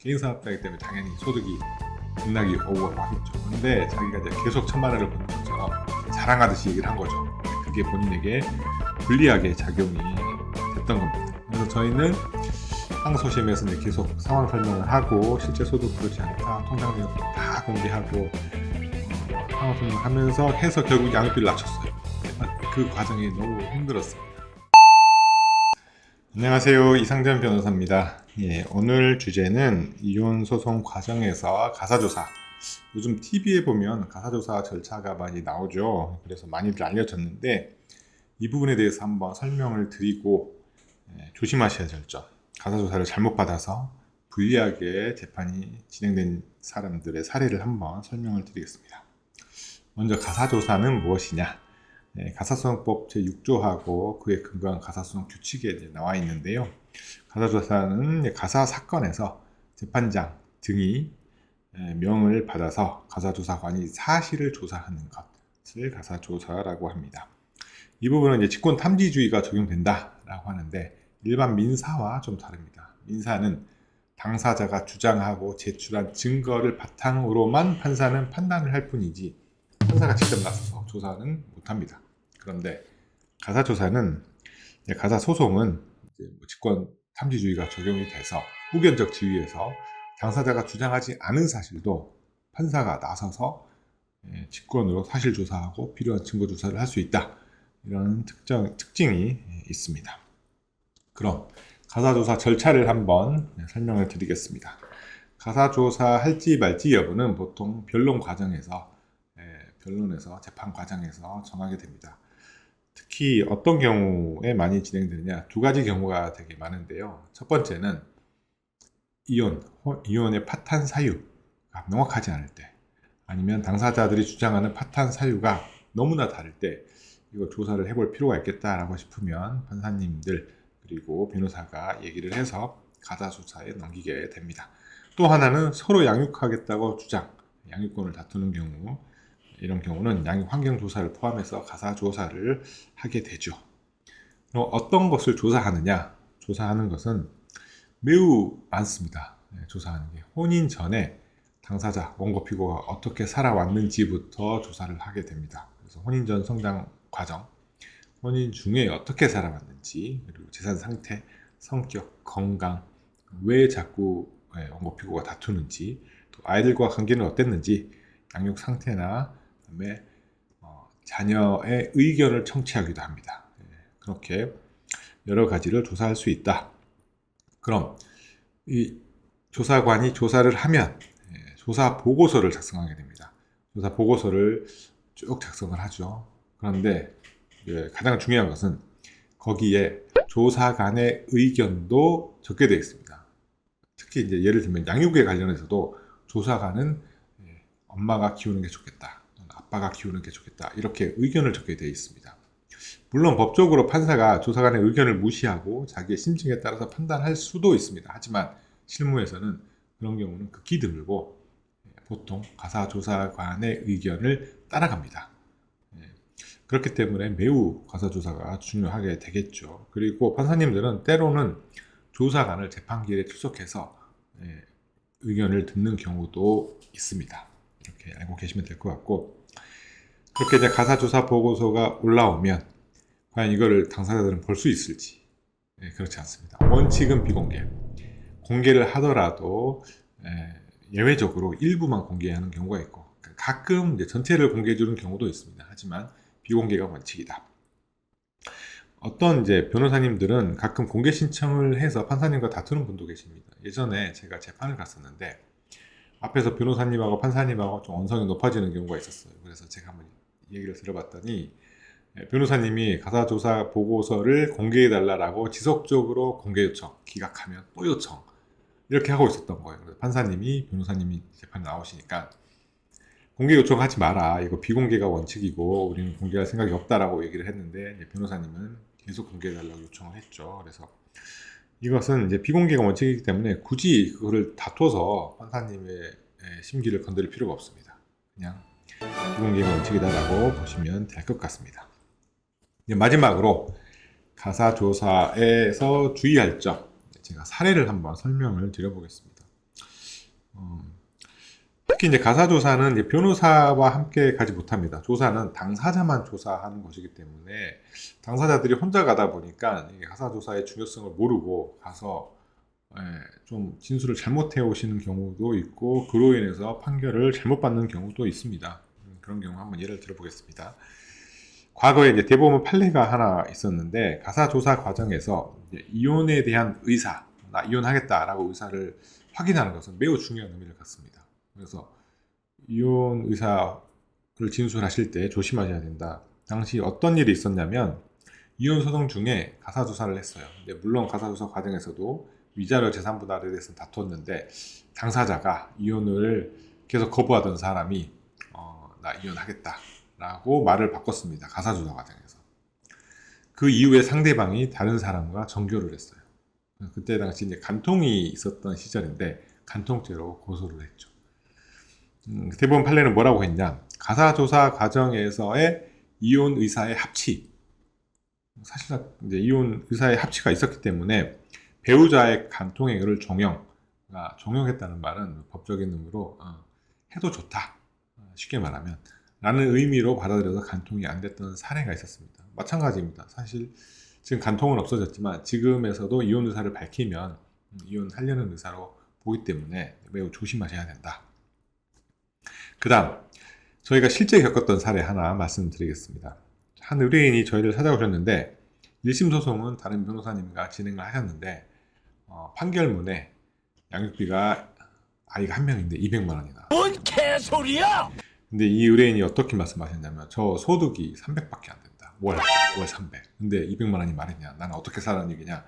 개인 사업자이기 때문에 당연히 소득이 급락이 오고 하겠죠. 근데 자기가 이제 계속 천만 원을 버는 것처럼 자랑하듯이 얘기를 한 거죠. 그게 본인에게 불리하게 작용이 됐던 겁니다. 그래서 저희는 항소심에서 이제 계속 상황 설명을 하고 실제 소득 그렇지 않다 통장 내역 다 공개하고 어, 상황 설명하면서 해서 결국 양육비를 낮췄어요. 그 과정이 너무 힘들었습니다. 안녕하세요 이상전 변호사입니다. 예, 오늘 주제는 이혼 소송 과정에서 가사조사. 요즘 TV에 보면 가사조사 절차가 많이 나오죠. 그래서 많이들 알려졌는데 이 부분에 대해서 한번 설명을 드리고 예, 조심하셔야 될 점. 가사조사를 잘못 받아서 불리하게 재판이 진행된 사람들의 사례를 한번 설명을 드리겠습니다. 먼저 가사조사는 무엇이냐? 네, 가사소송법 제6조하고 그에 근거한 가사소송 규칙에 나와 있는데요. 가사조사는 가사 사건에서 재판장 등이 에, 명을 받아서 가사조사관이 사실을 조사하는 것을 가사조사라고 합니다. 이 부분은 이제 직권 탐지주의가 적용된다라고 하는데 일반 민사와 좀 다릅니다. 민사는 당사자가 주장하고 제출한 증거를 바탕으로만 판사는 판단을 할 뿐이지 판사가 직접 나서서 조사는 못합니다. 그런데 가사 조사는 가사 소송은 이제 뭐 직권 탐지주의가 적용이 돼서 후견적 지위에서 당사자가 주장하지 않은 사실도 판사가 나서서 예, 직권으로 사실 조사하고 필요한 증거 조사를 할 수 있다. 이런 특정 특징이 있습니다. 그럼 가사조사 절차를 한번 설명을 드리겠습니다. 가사조사 할지 말지 여부는 보통 변론 과정에서 예, 변론에서 재판 과정에서 정하게 됩니다. 특히 어떤 경우에 많이 진행되느냐 두 가지 경우가 되게 많은데요. 첫 번째는 이혼, 호- 이혼의 파탄 사유가 명확하지 않을 때 아니면 당사자들이 주장하는 파탄 사유가 너무나 다를 때 이거 조사를 해볼 필요가 있겠다라고 싶으면 판사님들 그리고 변호사가 얘기를 해서 가사조사에 넘기게 됩니다. 또 하나는 서로 양육하겠다고 주장, 양육권을 다투는 경우 이런 경우는 양육 환경 조사를 포함해서 가사 조사를 하게 되죠. 어떤 것을 조사하느냐? 조사하는 것은 매우 많습니다. 네, 조사하는 게 혼인 전에 당사자 원고 피고가 어떻게 살아왔는지부터 조사를 하게 됩니다. 그래서 혼인 전 성장 과정, 혼인 중에 어떻게 살아왔는지, 그리고 재산 상태, 성격, 건강, 왜 자꾸 예, 원고 피고가 다투는지, 또 아이들과 관계는 어땠는지, 양육 상태나 그다음에 어, 자녀의 의견을 청취하기도 합니다. 예, 그렇게 여러 가지를 조사할 수 있다. 그럼 이 조사관이 조사를 하면 예, 조사 보고서를 작성하게 됩니다. 조사 보고서를 쭉 작성을 하죠. 그런데 예, 가장 중요한 것은 거기에 조사관의 의견도 적게 되어 있습니다. 특히 이제 예를 들면 양육에 관련해서도 조사관은 예, 엄마가 키우는 게 좋겠다. 아빠가 키우는 게 좋겠다. 이렇게 의견을 적게 되어 있습니다. 물론 법적으로 판사가 조사관의 의견을 무시하고 자기의 심증에 따라서 판단할 수도 있습니다. 하지만 실무에서는 그런 경우는 극히 드물고 예, 보통 가사 조사관의 의견을 따라갑니다. 예, 그렇기 때문에 매우 가사 조사가 중요하게 되겠죠. 그리고 판사님들은 때로는 조사관을 재판기에 출석해서 예, 의견을 듣는 경우도 있습니다. 이렇게 알고 계시면 될 것 같고 그렇게 이제 가사조사 보고서가 올라오면 과연 이거를 당사자들은 볼 수 있을지 예, 그렇지 않습니다. 원칙은 비공개. 공개를 하더라도 예, 예외적으로 일부만 공개하는 경우가 있고 가끔 이제 전체를 공개해 주는 경우도 있습니다. 하지만 비공개가 원칙이다. 어떤 이제 변호사님들은 가끔 공개 신청을 해서 판사님과 다투는 분도 계십니다. 예전에 제가 재판을 갔었는데 앞에서 변호사님하고 판사님하고 좀 언성이 높아지는 경우가 있었어요. 그래서 제가 한번 얘기를 들어봤더니 예, 변호사님이 가사 조사 보고서를 공개해달라고 지속적으로 공개 요청, 기각하면 또 요청 이렇게 하고 있었던 거예요. 판사님이 변호사님이 재판 나오시니까 공개 요청하지 마라. 이거 비공개가 원칙이고 우리는 공개할 생각이 없다라고 얘기를 했는데 변호사님은 계속 공개해 달라고 요청을 했죠. 그래서 이것은 이제 비공개가 원칙이기 때문에 굳이 그거를 다퉈서 판사님의 에, 심기를 건드릴 필요가 없습니다. 그냥 비공개가 원칙이다라고 보시면 될 것 같습니다. 마지막으로 가사 조사에서 주의할 점 제가 사례를 한번 설명을 드려보겠습니다. 어, 특히 이제 가사 조사는 이제 변호사와 함께 가지 못합니다. 조사는 당사자만 조사하는 것이기 때문에 당사자들이 혼자 가다 보니까 가사 조사의 중요성을 모르고 가서 예, 좀 진술을 잘못해 오시는 경우도 있고 그로 인해서 판결을 잘못 받는 경우도 있습니다. 음, 그런 경우 한번 예를 들어보겠습니다. 과거에 이제 대법원 판례가 하나 있었는데 가사 조사 과정에서 이혼에 대한 의사, 나 이혼하겠다라고 의사를 확인하는 것은 매우 중요한 의미를 갖습니다. 그래서 이혼 의사를 진술하실 때 조심하셔야 된다. 당시 어떤 일이 있었냐면 이혼 소송 중에 가사 조사를 했어요. 물론 가사 조사 과정에서도 위자료 재산 분할에 대해서 다투었는데 당사자가 이혼을 계속 거부하던 사람이 어, 나 이혼하겠다 라고 말을 바꿨습니다. 가사 조사 과정에서. 그 이후에 상대방이 다른 사람과 정교를 했어요. 그때 당시 이제 간통이 있었던 시절인데 간통죄로 고소를 했죠. 음, 대법원 판례는 뭐라고 했냐? 가사조사 과정에서의 이혼 의사의 합치. 사실 이제 이혼 의사의 합치가 있었기 때문에 배우자의 간통행위를 종용, 아, 종용했다는 말은 법적인 의미로 어, 해도 좋다. 어, 쉽게 말하면 라는 의미로 받아들여서 간통이 안 됐던 사례가 있었습니다. 마찬가지입니다. 사실 지금 간통은 없어졌지만 지금에서도 이혼 의사를 밝히면 음, 이혼하려는 의사로 보기 때문에 매우 조심하셔야 된다. 그 다음, 저희가 실제 겪었던 사례 하나 말씀드리겠습니다. 한 의뢰인이 저희를 찾아오셨는데, 1심 소송은 다른 변호사님과 진행을 하셨는데, 어, 판결문에 양육비가 아이가 한 명인데 200만 원이다. 뭔 개소리야! 근데 이 의뢰인이 어떻게 말씀하셨냐면, 저 소득이 300밖에 안 된다. 월, 월 300. 근데 200만 원이 말이냐. 나는 어떻게 살라는 얘기냐.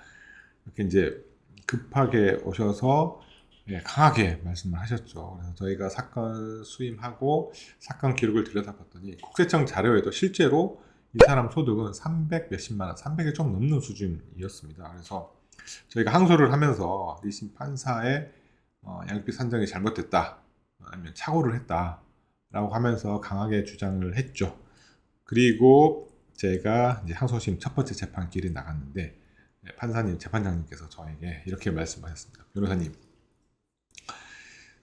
이렇게 이제 급하게 오셔서 예, 강하게 말씀을 하셨죠. 그래서 저희가 사건 수임하고 사건 기록을 들여다봤더니 국세청 자료에도 실제로 이 사람 소득은 300 몇십만 원, 300이 좀 넘는 수준이었습니다. 그래서 저희가 항소를 하면서 리심 판사의 어, 양육비 산정이 잘못됐다, 아니면 착오를 했다 라고 하면서 강하게 주장을 했죠. 그리고 제가 이제 항소심 첫 번째 재판 길이 나갔는데 네, 판사님, 재판장님께서 저에게 이렇게 말씀하셨습니다. 변호사님,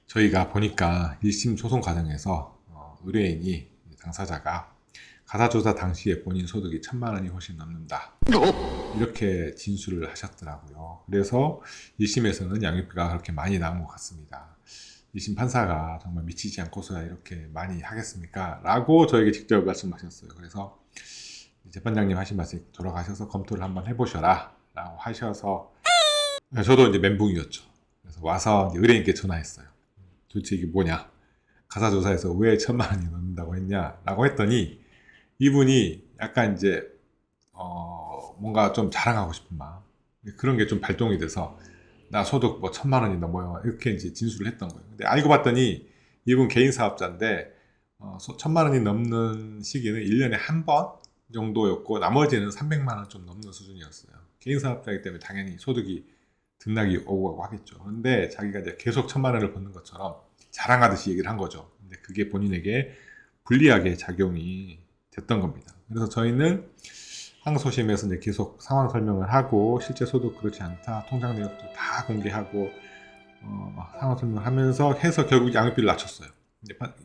저희가 보니까 1심 소송 과정에서 어, 의뢰인이 당사자가 가사조사 당시에 본인 소득이 천만 원이 훨씬 넘는다. 이렇게 진술을 하셨더라고요. 그래서 1심에서는 양육비가 그렇게 많이 나온 것 같습니다. 2심 판사가 정말 미치지 않고서야 이렇게 많이 하겠습니까? 라고 저에게 직접 말씀하셨어요. 그래서 재판장님 하신 말씀 돌아가셔서 검토를 한번 해보셔라. 라고 하셔서 저도 이제 멘붕이었죠. 그래서 와서 의뢰인께 전화했어요. 도대체 이게 뭐냐? 가사조사에서 왜 천만 원이 넘는다고 했냐? 라고 했더니 이분이 약간 이제 어 뭔가 좀 자랑하고 싶은 마음 그런 게 좀 발동이 돼서 나 소득 뭐 천만 원이 넘어요 이렇게 이제 진술을 했던 거예요. 근데 알고 봤더니 이분 개인 사업자인데 어, 소- 천만 원이 넘는 시기는 1년에 한 번 정도였고 나머지는 300만 원 좀 넘는 수준이었어요. 개인 사업자이기 때문에 당연히 소득이 등락이 오고 하겠죠. 그런데 자기가 이제 계속 천만 원을 버는 것처럼 자랑하듯이 얘기를 한 거죠. 근데 그게 본인에게 불리하게 작용이 됐던 겁니다. 그래서 저희는 항소심에서 이제 계속 상황 설명을 하고 실제 소득 그렇지 않다 통장 내역도 다 공개하고 어, 상황 설명을 하면서 해서 결국 양육비를 낮췄어요.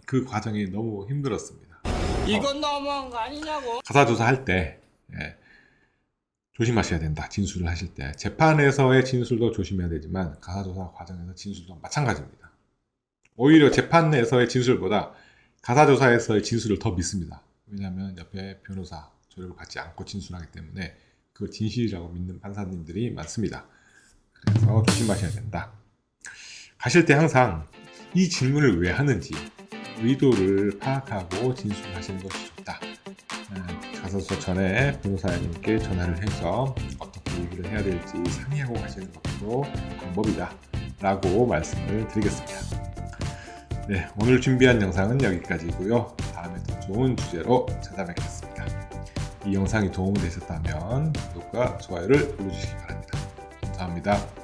그 과정이 너무 힘들었습니다. 이건 너무한 거 아니냐고! 가사 조사 할 때 예, 조심하셔야 된다. 진술을 하실 때 재판에서의 진술도 조심해야 되지만 가사 조사 과정에서 진술도 마찬가지입니다. 오히려 재판에서의 진술보다 가사 조사에서의 진술을 더 믿습니다. 왜냐하면 옆에 변호사 조력을 받지 않고 진술하기 때문에 그 진실이라고 믿는 판사님들이 많습니다. 그래서 조심하셔야 된다. 가실 때 항상 이 질문을 왜 하는지 의도를 파악하고 진술하시는 것이 좋다. 아, 가서서 전에 변호사님께 전화를 해서 어떻게 얘기를 해야 될지 상의하고 가시는 것도 방법이다. 라고 말씀을 드리겠습니다. 네, 오늘 준비한 영상은 여기까지고요. 다음에 더 좋은 주제로 찾아뵙겠습니다. 이 영상이 도움이 되셨다면 구독과 좋아요를 눌러주시기 바랍니다. 감사합니다.